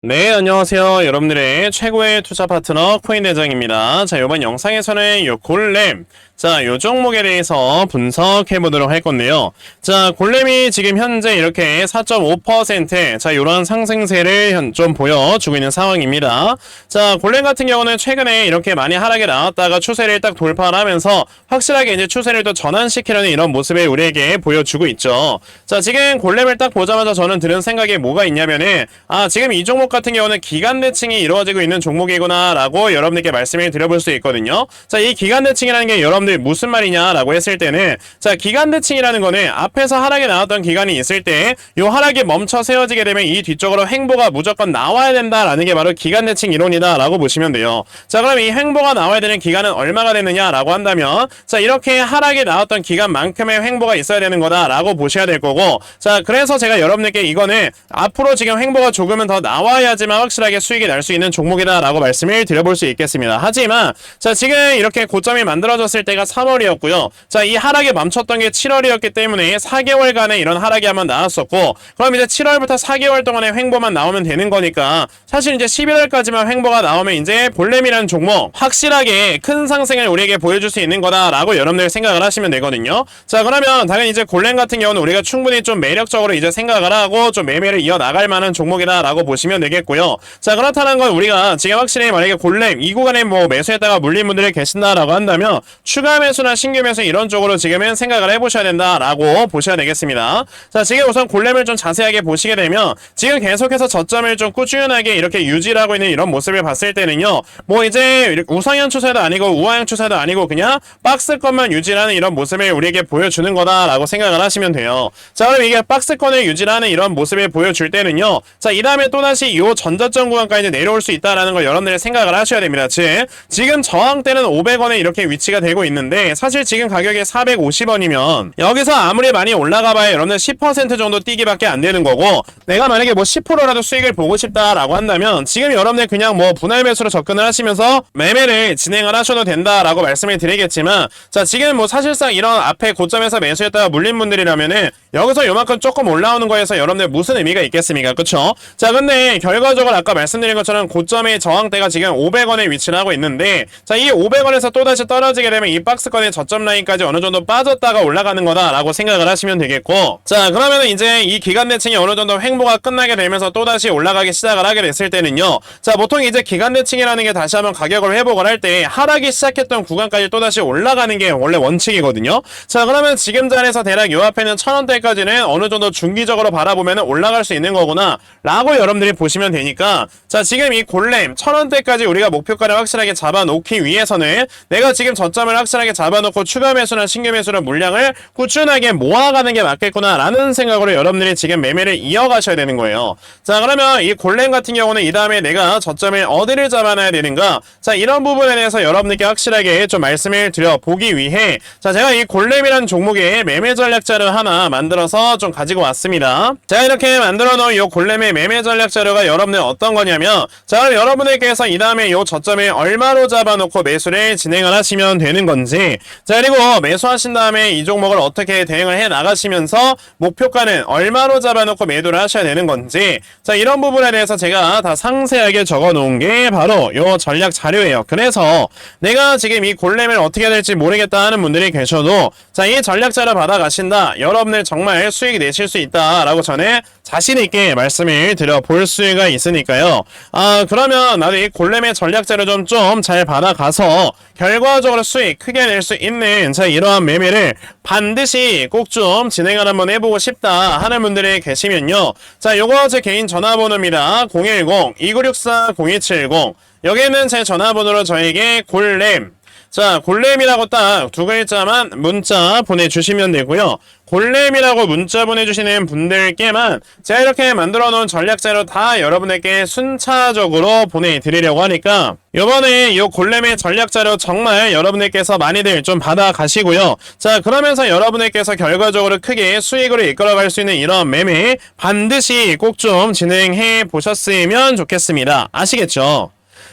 네, 안녕하세요. 여러분들의 최고의 투자 파트너 코인 대장입니다. 자, 이번 영상에서는 요 골렘, 자, 요 종목에 대해서 분석해 보도록 할 건데요. 자, 골렘이 지금 현재 이렇게 4.5% 자, 요런 상승세를 현- 좀 보여주고 있는 상황입니다. 자, 골렘 같은 경우는 최근에 이렇게 많이 하락에 나왔다가 추세를 딱 돌파를 하면서 확실하게 이제 추세를 또 전환시키려는 이런 모습을 우리에게 보여주고 있죠. 자, 지금 골렘을 딱 보자마자 저는 들은 생각이 뭐가 있냐면은 아, 지금 이 종목 같은 경우는 기간 대칭이 이루어지고 있는 종목이구나라고 여러분들께 말씀을 드려볼 수 있거든요. 자, 이 기간 대칭이라는 게 여러분 들 무슨 말이냐라고 했을 때는 자, 기간 대칭이라는 거는 앞에서 하락에 나왔던 기간이 있을 때 이 하락이 멈춰 세워지게 되면 이 뒤쪽으로 횡보가 무조건 나와야 된다라는 게 바로 기간 대칭 이론이다라고 보시면 돼요. 자, 그럼 이 횡보가 나와야 되는 기간은 얼마가 되느냐라고 한다면 자, 이렇게 하락이 나왔던 기간만큼의 횡보가 있어야 되는 거다라고 보셔야 될 거고 자, 그래서 제가 여러분들께 이거는 앞으로 지금 횡보가 조금은 더 나와야지만 확실하게 수익이 날 수 있는 종목이다라고 말씀을 드려볼 수 있겠습니다. 하지만 자, 지금 이렇게 고점이 만들어졌을 때가 3월이었고요. 자, 이 하락이 멈췄던 게 7월이었기 때문에 4개월간의 이런 하락이 한번 나왔었고 그럼 이제 7월부터 4개월 동안의 횡보만 나오면 되는 거니까 사실 이제 11월까지만 횡보가 나오면 이제 볼렘이라는 종목 확실하게 큰 상승을 우리에게 보여줄 수 있는 거다라고 여러분들 생각을 하시면 되거든요. 자, 그러면 당연히 이제 골렘 같은 경우는 우리가 충분히 좀 매력적으로 이제 생각을 하고 좀 매매를 이어 나갈 만한 종목이다라고 보시면 되겠고요. 자, 그렇다는 건 우리가 지금 확실히 만약에 골렘 이 구간에 뭐 매수했다가 물린 분들이 계신다라고 한다면 추가 매수나 신규 매수 이런 쪽으로 지금은 생각을 해보셔야 된다라고 보셔야 되겠습니다. 자, 지금 우선 골렘을 좀 자세하게 보시게 되면 지금 계속해서 저점을 좀 꾸준하게 이렇게 유지를 하고 있는 이런 모습을 봤을 때는요. 뭐 이제 우상향 추세도 아니고 우하향 추세도 아니고 그냥 박스권만 유지하는 이런 모습을 우리에게 보여주는 거다라고 생각을 하시면 돼요. 자, 그럼 이게 박스권을 유지하는 이런 모습을 보여줄 때는요. 자, 이 다음에 또다시 이 전저점 구간까지 내려올 수 있다라는 걸 여러분들이 생각을 하셔야 됩니다. 즉, 지금 저항대는 500원에 이렇게 위치가 되고 있는 데 사실 지금 가격이 450원이면 여기서 아무리 많이 올라가 봐야 여러분들 10% 정도 뛰기밖에 안 되는 거고 내가 만약에 뭐 10%라도 수익을 보고 싶다라고 한다면 지금 여러분들 그냥 뭐 분할 매수로 접근을 하시면서 매매를 진행을 하셔도 된다라고 말씀을 드리겠지만 자 지금 뭐 사실상 이런 앞에 고점에서 매수했다가 물린 분들이라면은 여기서 요만큼 조금 올라오는 거에서 여러분들 무슨 의미가 있겠습니까? 그쵸? 자 근데 결과적으로 아까 말씀드린 것처럼 고점의 저항대가 지금 500원에 위치를 하고 있는데 자 이 500원에서 또다시 떨어지게 되면 이 박스권의 저점 라인까지 어느 정도 빠졌다가 올라가는 거다라고 생각을 하시면 되겠고. 자 그러면은 이제 이 기간 대칭이 어느 정도 횡보가 끝나게 되면서 또다시 올라가기 시작을 하게 됐을 때는요. 자 보통 이제 기간 대칭이라는 게 다시 한번 가격을 회복을 할 때 하락이 시작했던 구간까지 또다시 올라가는 게 원래 원칙이거든요. 자 그러면 지금 자리에서 대략 요 앞에는 천원대까지는 어느 정도 중기적으로 바라보면 올라갈 수 있는 거구나 라고 여러분들이 보시면 되니까. 자 지금 이 골렘 천원대까지 우리가 목표가를 확실하게 잡아놓기 위해서는 내가 지금 저점을 확실하게 잡아놓고 추가 매수나 신규 매수나 물량을 꾸준하게 모아가는 게 맞겠구나라는 생각으로 여러분들이 지금 매매를 이어가셔야 되는 거예요. 자 그러면 이 골렘 같은 경우는 이 다음에 내가 저점을 어디를 잡아놔야 되는가? 자 이런 부분에 대해서 여러분들께 확실하게 좀 말씀을 드려보기 위해 자 제가 이 골렘이라는 종목의 매매 전략자를 하나 만들어서 좀 가지고 왔습니다. 자 이렇게 만들어 놓은 이 골렘의 매매 전략 자료가 여러분들 어떤 거냐면 자 여러분들께서 이 다음에 이 저점을 얼마로 잡아놓고 매수를 진행을 하시면 되는 건 지. 자 그리고 매수하신 다음에 이 종목을 어떻게 대응을 해 나가시면서 목표가는 얼마로 잡아놓고 매도를 하셔야 되는 건지. 자 이런 부분에 대해서 제가 다 상세하게 적어 놓은 게 바로 요 전략 자료예요. 그래서 내가 지금 이 골렘을 어떻게 해야 될지 모르겠다 하는 분들이 계셔도 자 이 전략 자료 받아 가신다. 여러분들 정말 수익 내실 수 있다라고 전에 자신 있게 말씀을 드려 볼 수가 있으니까요. 아 그러면 나도 이 골렘의 전략 자료 좀좀 잘 받아가서 결과적으로 수익 크게 낼 수 있는 자 이러한 매매를 반드시 꼭 좀 진행을 한번 해보고 싶다 하는 분들이 계시면요. 자 요거 제 개인 전화번호입니다. 010-2964-0270 여기는 제 전화번호로 저에게 골렘 자, 골렘이라고 딱 두 글자만 문자 보내주시면 되고요. 골렘이라고 문자 보내주시는 분들께만 제가 이렇게 만들어 놓은 전략자료 다 여러분에게 순차적으로 보내드리려고 하니까 요번에 이 골렘의 전략자료 정말 여러분들께서 많이들 좀 받아 가시고요. 자, 그러면서 여러분들께서 결과적으로 크게 수익으로 이끌어갈 수 있는 이런 매매 반드시 꼭 좀 진행해 보셨으면 좋겠습니다. 아시겠죠?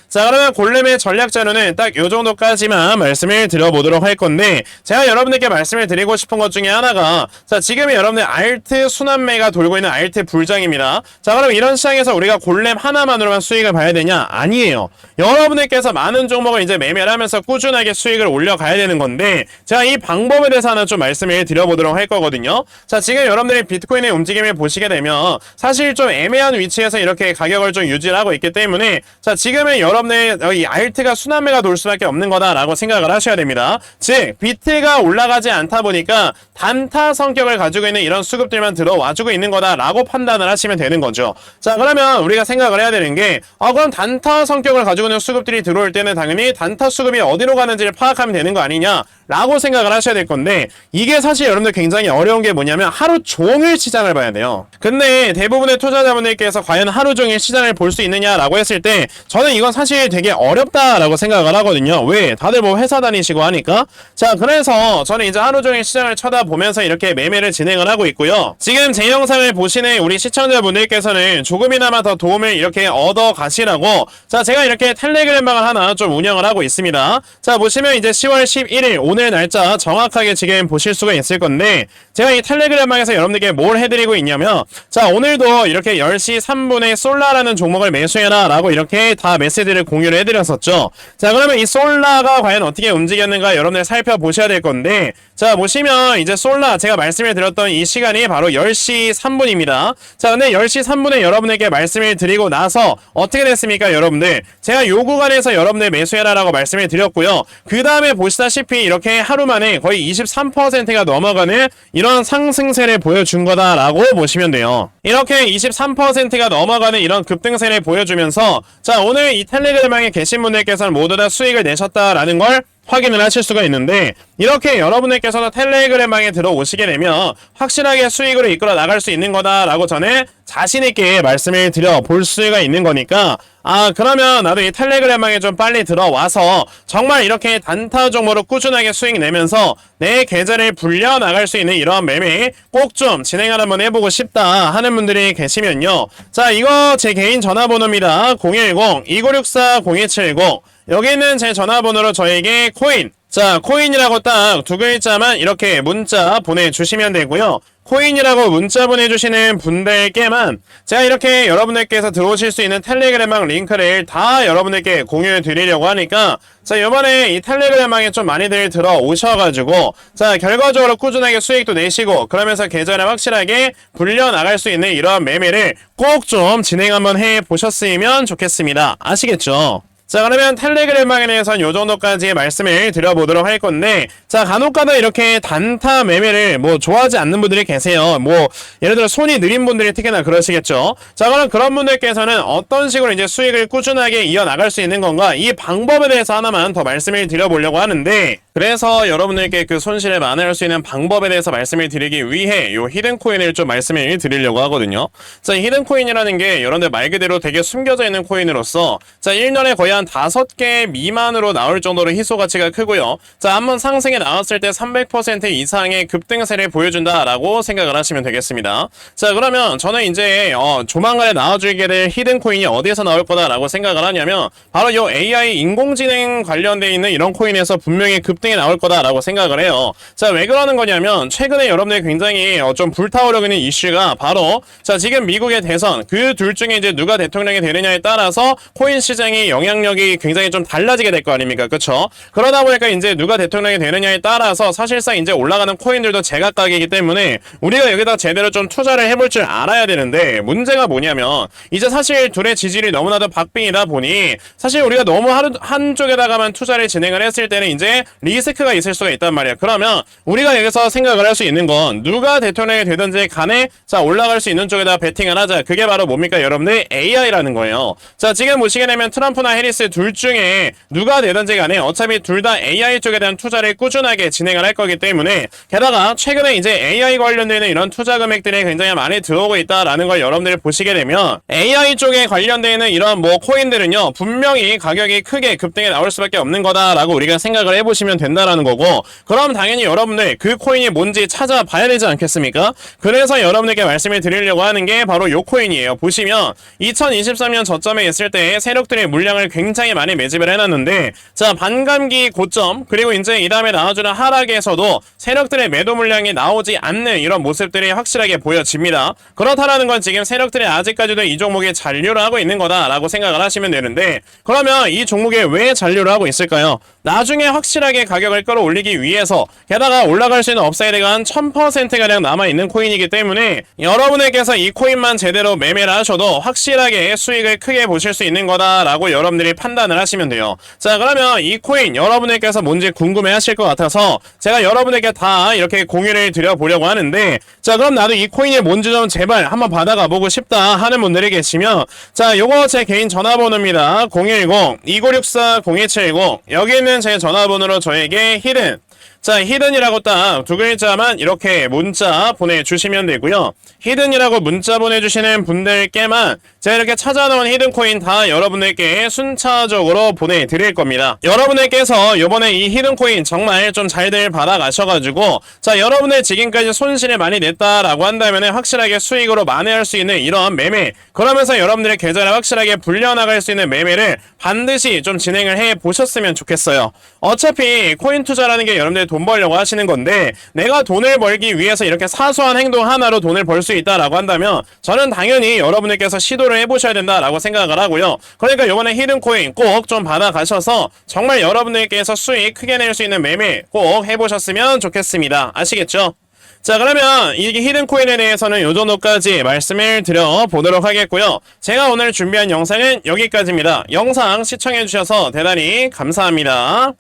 자 그러면 골렘의 전략 자료는 딱 요 정도까지만 말씀을 드려보도록 할 건데 제가 여러분들께 말씀을 드리고 싶은 것 중에 하나가 자 지금 여러분들 알트 순환매가 돌고 있는 알트 불장입니다. 자 그럼 이런 시장에서 우리가 골렘 하나만으로만 수익을 봐야 되냐? 아니에요. 여러분들께서 많은 종목을 이제 매매를 하면서 꾸준하게 수익을 올려가야 되는 건데 제가 이 방법에 대해서 하나 좀 말씀을 드려보도록 할 거거든요. 자 지금 여러분들이 비트코인의 움직임을 보시게 되면 사실 좀 애매한 위치에서 이렇게 가격을 좀 유지를 하고 있기 때문에 자 지금은 여러분의 이 알트가 순환매가 돌 수밖에 없는 거다라고 생각을 하셔야 됩니다. 즉 비트가 올라가지 않다 보니까 단타 성격을 가지고 있는 이런 수급들만 들어와주고 있는 거다라고 판단을 하시면 되는 거죠. 자 그러면 우리가 생각을 해야 되는 게 아 그럼 단타 성격을 가지고 있는 수급들이 들어올 때는 당연히 단타 수급이 어디로 가는지를 파악하면 되는 거 아니냐 라고 생각을 하셔야 될 건데 이게 사실 여러분들 굉장히 어려운 게 뭐냐면 하루 종일 시장을 봐야 돼요. 근데 대부분의 투자자분들께서 과연 하루 종일 시장을 볼 수 있느냐라고 했을 때 저는 이건 사실 되게 어렵다라고 생각을 하거든요. 왜? 다들 뭐 회사 다니시고 하니까. 자, 그래서 저는 이제 하루 종일 시장을 쳐다보면서 이렇게 매매를 진행을 하고 있고요. 지금 제 영상을 보시는 우리 시청자분들께서는 조금이나마 더 도움을 이렇게 얻어 가시라고 자, 제가 이렇게 텔레그램 방을 하나 좀 운영을 하고 있습니다. 자, 보시면 이제 10월 11일 오늘 날짜 정확하게 지금 보실 수가 있을 건데 제가 이 텔레그램방에서 여러분들께 뭘 해드리고 있냐면 자 오늘도 이렇게 10시 3분에 솔라라는 종목을 매수해라 라고 이렇게 다 메시지를 공유를 해드렸었죠. 자 그러면 이 솔라가 과연 어떻게 움직였는가 여러분들 살펴보셔야 될 건데 자 보시면 이제 솔라 제가 말씀을 드렸던 이 시간이 바로 10시 3분입니다. 자 근데 10시 3분에 여러분에게 말씀을 드리고 나서 어떻게 됐습니까 여러분들? 제가 요 구간에서 여러분들 매수해라 라고 말씀을 드렸고요. 그 다음에 보시다시피 이렇게 하루 만에 거의 23%가 넘어가는 이런 상승세를 보여준 거다라고 보시면 돼요. 이렇게 23%가 넘어가는 이런 급등세를 보여주면서 자 오늘 이 텔레그램방에 계신 분들께서는 모두 다 수익을 내셨다라는 걸 확인을 하실 수가 있는데 이렇게 여러분들께서는 텔레그램방에 들어오시게 되면 확실하게 수익으로 이끌어 나갈 수 있는 거다라고 저는 자신있게 말씀을 드려 볼 수가 있는 거니까 아 그러면 나도 이 텔레그램방에 좀 빨리 들어와서 정말 이렇게 단타 종목으로 꾸준하게 수익 내면서 내 계좌를 불려 나갈 수 있는 이러한 매매 꼭 좀 진행을 한번 해보고 싶다 하는 분들이 계시면요. 자 이거 제 개인 전화번호입니다. 010-2964-0170 여기 있는 제 전화번호로 저에게 코인. 자 코인이라고 딱 두 글자만 이렇게 문자 보내주시면 되고요. 코인이라고 문자 보내주시는 분들께만 제가 이렇게 여러분들께서 들어오실 수 있는 텔레그램방 링크를 다 여러분들께 공유해 드리려고 하니까 자 이번에 이 텔레그램방에 좀 많이들 들어오셔가지고 자 결과적으로 꾸준하게 수익도 내시고 그러면서 계좌를 확실하게 불려 나갈 수 있는 이러한 매매를 꼭 좀 진행 한번 해 보셨으면 좋겠습니다. 아시겠죠? 자 그러면 텔레그램방에 대해서는 요 정도까지 말씀을 드려보도록 할 건데 자 간혹가다 이렇게 단타 매매를 뭐 좋아하지 않는 분들이 계세요. 뭐 예를 들어 손이 느린 분들이 특히나 그러시겠죠? 자 그럼 그런 분들께서는 어떤 식으로 이제 수익을 꾸준하게 이어나갈 수 있는 건가? 이 방법에 대해서 하나만 더 말씀을 드려보려고 하는데 그래서 여러분들께 그 손실을 만회할 수 있는 방법에 대해서 말씀을 드리기 위해 요 히든코인을 좀 말씀을 드리려고 하거든요. 자 히든코인이라는 게 여러분들 말 그대로 되게 숨겨져 있는 코인으로서 자 1년에 거의 한 다섯 개 미만으로 나올 정도로 희소 가치가 크고요. 자, 한번 상승에 나왔을 때 300% 이상의 급등세를 보여준다라고 생각을 하시면 되겠습니다. 자, 그러면 저는 이제 어, 조만간에 나와주게 될 히든 코인이 어디에서 나올 거다라고 생각을 하냐면 바로 요 AI 인공지능 관련돼 있는 이런 코인에서 분명히 급등이 나올 거다라고 생각을 해요. 자, 왜 그러는 거냐면 최근에 여러분들 굉장히 어, 좀 불타오르고 있는 이슈가 바로 자, 지금 미국의 대선 그 둘 중에 이제 누가 대통령이 되느냐에 따라서 코인 시장의 영향력 영향력이 굉장히 좀 달라지게 될 거 아닙니까? 그쵸? 그러다 보니까 이제 누가 대통령이 되느냐에 따라서 사실상 이제 올라가는 코인들도 제각각이기 때문에 우리가 여기다 제대로 좀 투자를 해볼 줄 알아야 되는데 문제가 뭐냐면 이제 사실 둘의 지지율이 너무나도 박빙이다 보니 사실 우리가 너무 한, 한쪽에다가만 투자를 진행을 했을 때는 이제 리스크가 있을 수가 있단 말이야. 그러면 우리가 여기서 생각을 할 수 있는 건 누가 대통령이 되든지 간에 자 올라갈 수 있는 쪽에다 베팅을 하자. 그게 바로 뭡니까? 여러분들 AI라는 거예요. 자 지금 보시게 되면 트럼프나 해리스 둘 중에 누가 되든지 간에 어차피 둘 다 AI 쪽에 대한 투자를 꾸준하게 진행을 할 거기 때문에 게다가 최근에 이제 AI 관련되는 이런 투자 금액들이 굉장히 많이 들어오고 있다라는 걸 여러분들이 보시게 되면 AI 쪽에 관련되는 이런 뭐 코인들은요 분명히 가격이 크게 급등해 나올 수밖에 없는 거다라고 우리가 생각을 해보시면 된다라는 거고 그럼 당연히 여러분들 그 코인이 뭔지 찾아봐야 되지 않겠습니까? 그래서 여러분들께 말씀을 드리려고 하는 게 바로 요 코인이에요. 보시면 2023년 저점에 있을 때 세력들의 물량을 굉장히 굉장히 많이 매집을 해놨는데 자 반감기 고점 그리고 이제 이 다음에 나와주는 하락에서도 세력들의 매도 물량이 나오지 않는 이런 모습들이 확실하게 보여집니다. 그렇다라는 건 지금 세력들이 아직까지도 이 종목에 잔류를 하고 있는 거다라고 생각을 하시면 되는데 그러면 이 종목에 왜 잔류를 하고 있을까요? 나중에 확실하게 가격을 끌어올리기 위해서 게다가 올라갈 수 있는 업사이드가 한 1000%가량 남아있는 코인이기 때문에 여러분에게서 이 코인만 제대로 매매를 하셔도 확실하게 수익을 크게 보실 수 있는 거다라고 여러분들이 판단을 하시면 돼요. 자 그러면 이 코인 여러분에게서 뭔지 궁금해 하실 것 같아서 제가 여러분에게 다 이렇게 공유를 드려보려고 하는데 자 그럼 나도 이 코인이 뭔지 좀 제발 한번 받아가 보고 싶다 하는 분들이 계시면 자 요거 제 개인 전화번호입니다. 010-2964-0170 여기 있는 제 전화번호로 저에게 히든 자, 히든이라고 딱 두 글자만 이렇게 문자 보내주시면 되고요. 히든이라고 문자 보내주시는 분들께만 제가 이렇게 찾아놓은 히든 코인 다 여러분들께 순차적으로 보내드릴 겁니다. 여러분들께서 요번에 이 히든 코인 정말 좀 잘들 받아가셔가지고 자, 여러분의 지금까지 손실을 많이 냈다라고 한다면 확실하게 수익으로 만회할 수 있는 이런 매매 그러면서 여러분들의 계좌를 확실하게 불려나갈 수 있는 매매를 반드시 좀 진행을 해 보셨으면 좋겠어요. 어차피 코인 투자라는 게 여러분들 돈 벌려고 하시는 건데 내가 돈을 벌기 위해서 이렇게 사소한 행동 하나로 돈을 벌 수 있다라고 한다면 저는 당연히 여러분들께서 시도를 해보셔야 된다라고 생각을 하고요. 그러니까 이번에 히든 코인 꼭 좀 받아가셔서 정말 여러분들께서 수익 크게 낼 수 있는 매매 꼭 해보셨으면 좋겠습니다. 아시겠죠? 자 그러면 이 히든 코인에 대해서는 요 정도까지 말씀을 드려 보도록 하겠고요. 제가 오늘 준비한 영상은 여기까지입니다. 영상 시청해 주셔서 대단히 감사합니다.